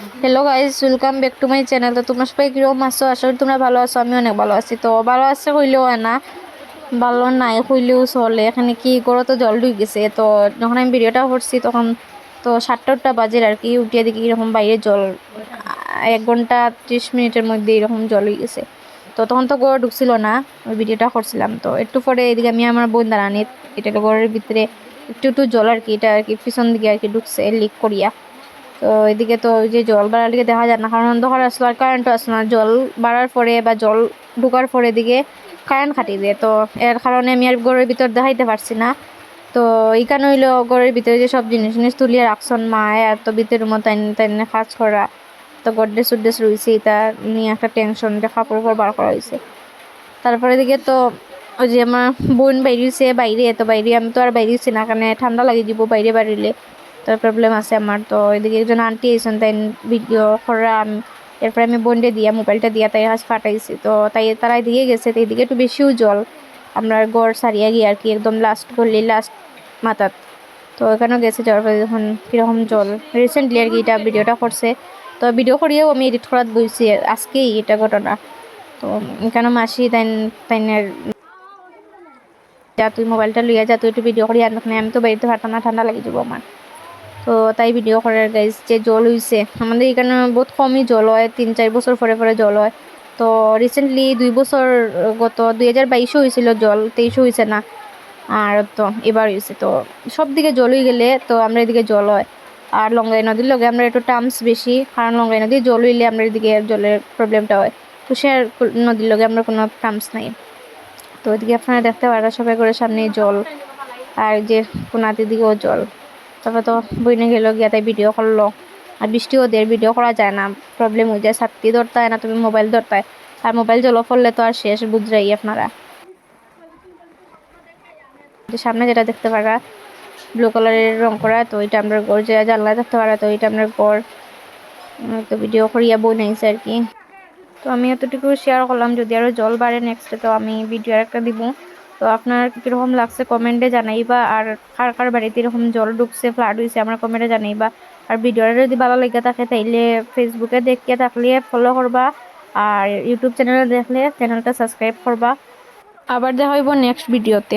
Hello guys welcome back to my channel তো তোমরা সবাই কীরকম আছো? আশা করি তোমরা ভালো আছো আমি অনেক ভালো আছি। তো ভালো আছে হইলেও না, ভালো নাই হইলেও চলে। এখানে কি করো? তো জল ঢুকে গেছে। তো যখন আমি ভিডিওটা করছি, তখন তো সাতটা আটটা বাজে আর কি। উঠিয়ে দেখি এরকম বাইরে জল, এক ঘণ্টা ত্রিশ মিনিটের মধ্যে এরকম জল হয়ে গেছে। তো তখন তো গড় ঢুকছিল না, ওই ভিডিওটা করছিলাম। তো একটু পরে এদিকে আমি আমার বোন দাঁড়ানি এটা গড়ের ভিতরে একটু একটু জল আর কি, এটা আর কি পিছন দিকে আর কি ঢুকছে লিক করিয়া। তো এদিকে তো ওই যে জল বাড়ার দিকে দেখা যায় না, কারণ অন্ধকার আসলো আর কারেন্টও আসলো না। জল বাড়ার পরে বা জল ঢুকার পরে দিকে কারেন্ট খাটি দেয়। তো এর কারণে আমি আর ঘরের ভিতর দেখাইতে পারছি না। তো এইখানে হইল ঘরের ভিতরে যে সব জিনিস জিনিস তুলিয়ে রাখছন মায় আর তো ভিতরের মতো তাই কাজ করা। তো গড্ডেস উড্ডেস রয়েছে এটা নিয়ে একটা টেনশন যে কাপড় উপর বার করা হয়েছে তারপরে দিকে তো ওই যে আমার বোন বাইরেছে বাইরে। তো বাইরে আমি তো আর বাইরেছি না, কারণে ঠান্ডা লাগে দিব বাইরে বাড়িলে। তার প্রবলেম আছে আমার। তো এদিকে একজন আন্টি এসেছেন তাই ভিডিও করা এরপরে আমি বোনটা দিয়া মোবাইলটা দিয়া তাই হাস ফাটাইছি তো তাই তারা দিয়ে গেছে তো এদিকে একটু বেশিও জল। আমরা গড় সারিয়া গিয়ে আর কি একদম লাস্ট করলি লাস্ট মাথাত। তো এখানেও গেছে যাওয়ার পরে যখন কীরকম জল। রিসেন্টলি আর কি এটা ভিডিওটা করছে। তো ভিডিও করিয়েও আমি এডিট করাত বইছি, আজকেই এটা ঘটনা। তো এখানে মাসি তাই তাইনের যা তুই মোবাইলটা লইয়া যা, তুই একটু ভিডিও করি আর আমি তো বাড়িতে পারতাম ঠান্ডা লাগি যাব আমার। তো তাই ভিডিও করার গাইজ যে জল হইছে। আমাদের এখানে বহুত কমই জল হয়, তিন চার বছর পরে পরে জল হয়। তো রিসেন্টলি দুই বছর গত দুই হাজার বাইশে হয়েছিল জল, তেইশে হয়েছে না। আর তো এবার হয়েছে তো সব দিকে জল হয়ে গেলে তো আমরা এদিকে জল হয়। আর লঙ্গাই নদীর লগে আমরা একটু টার্মস বেশি, কারণ লঙ্গাই নদী জল হইলে আমরা এদিকে জলের প্রবলেমটা হয়। তুষার নদীর লগে আমরা কোনো টার্মস নাই। তো ওইদিকে আপনারা দেখতে পারেন সবাই করে সামনে জল, আর যে কোনাতে দিকেও জল। তারপর তো বইনে গেল গিয়া তাই ভিডিও করল। আর বৃষ্টিও দের ভিডিও করা যায় না প্রবলেম হয়ে যায়, ছাত্রী ধরতে না তুমি মোবাইল ধরতে আর মোবাইল জল পড়লে তো আর শেষ, বুঝরাই আপনারা। সামনে যেটা দেখতে পারা ব্লু কালারের রং করা, তো এটা আমরা গড় যে জানলা দেখতে পারা তো এটা আমরা গড় তো ভিডিও করিয়া বই নাইছে আর কি। তো আমি এতটুকু শেয়ার করলাম, যদি আরও জল বাড়ে নেক্সটে তো আমি ভিডিও একটা দিব। তো আপনার কীরকম লাগছে কমেন্টে জানাইবা? আর কার কার বাড়িতে এরকম জল ঢুকছে ফ্লাড হয়েছে আমার কমেন্টে জানাইবা। আর ভিডিওটা যদি ভালো লেগে থাকে, তাইলে ফেসবুকে দেখিয়ে থাকলে ফলো করবা। আর ইউটিউব চ্যানেলে দেখলে চ্যানেলটা সাবস্ক্রাইব করবা। আবার দেখা হইব নেক্সট ভিডিওতে